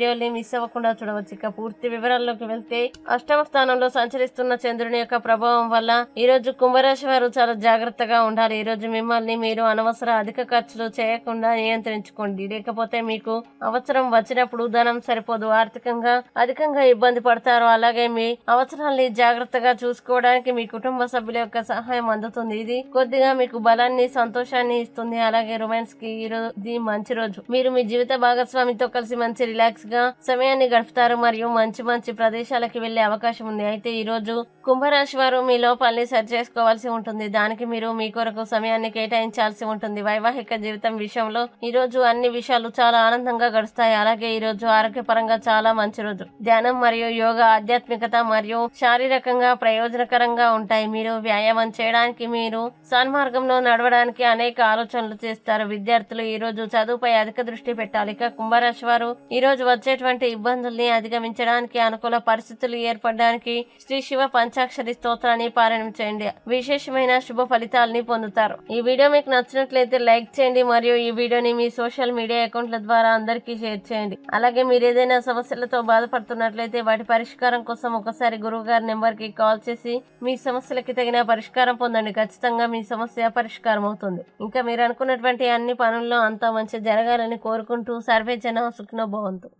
వీడియోని మిస్ అవ్వకుండా చూడవచ్చు. ఇక పూర్తి వివరాల్లోకి వెళ్తే అష్టమ స్థానంలో సంచరిస్తున్న చంద్రుని యొక్క ప్రభావం వల్ల ఈ రోజు కుంభరాశి వారు చాలా జాగ్రత్తగా ఉండాలి. ఈ రోజు మిమ్మల్ని మీరు అనవసర అధిక ఖర్చులు చేయకుండా నియంత్రించుకోండి. లేకపోతే మీకు అవసరం వచ్చినప్పుడు ధనం సరిపోదు. ఆర్థికంగా అధికంగా ఇబ్బంది పడతారు. అలాగే మీ అవసరాల్ని జాగ్రత్తగా చూసుకోవడానికి మీ కుటుంబ సభ్యుల యొక్క సహాయం అందుతుంది. ఇది కొద్దిగా మీకు బలాన్ని సంతోషాన్ని ఇస్తుంది. అలాగే రొమాన్స్కి ఈ రోజు ఇది మంచి రోజు. మీరు మీ జీవిత భాగస్వామితో కలిసి మంచి రిలాక్స్ గా సమయాన్ని గడుపుతారు మరియు మంచి మంచి ప్రదేశాలకు వెళ్ళే అవకాశం ఉంది. అయితే ఈ రోజు కుంభరాశి వారు మీ లోపాలని సరి చేసుకోవాల్సి ఉంటుంది. దానికి మీరు మీ కొరకు సమయాన్ని కేటాయించాల్సి ఉంటుంది. వైవాహిక జీవితం విషయంలో ఈ రోజు అన్ని విషయాలు చాలా ఆనందంగా గడుస్తాయి. అలాగే ఈ రోజు ఆరోగ్యపరంగా చాలా మంచి రోజు. ధ్యానం మరియు యోగా ఆధ్యాత్మికత మరియు శారీరకంగా ప్రయోజనకరంగా ఉంటాయి. మీరు వ్యాయామం చేయడానికి మీరు సన్మార్గంలో నడవడానికి అనేక ఆలోచనలు చేస్తారు. విద్యార్థులు ఈ రోజు చదువుపై అధిక దృష్టి పెట్టాలి. ఇక కుంభరాశి వారు ఈ రోజు వచ్చేటువంటి ఇబ్బందుల్ని అధిగమించడానికి అనుకూల పరిస్థితులు ఏర్పడడానికి శ్రీ శివ పంచాక్షరి స్తోత్రాన్ని పారాయణం చేయండి. విశేషమైన శుభ ఫలితాలని పొందుతారు. ఈ వీడియో మీకు నచ్చినట్లయితే లైక్ చేయండి మరియు ఈ వీడియోని మీ సోషల్ మీడియా అకౌంట్ల ద్వారా అందరికీ షేర్ చేయండి. అలాగే మీరు ఏదైనా సమస్యలతో బాధపడుతున్నట్లయితే వాటి పరిష్కారం కోసం ఒకసారి గురువు గారి నెంబర్కి కాల్ చేసి మీ సమస్యలకి తగిన పరిష్కారం పొందండి. ఖచ్చితంగా మీ సమస్య పరిష్కారం అవుతుంది. ఇంకా మీరు అనుకున్నటువంటి అన్ని పనుల్లో అంతా మంచి జరగాలని కోరుకుంటూ సర్వే జన సుఖనో భవంతు.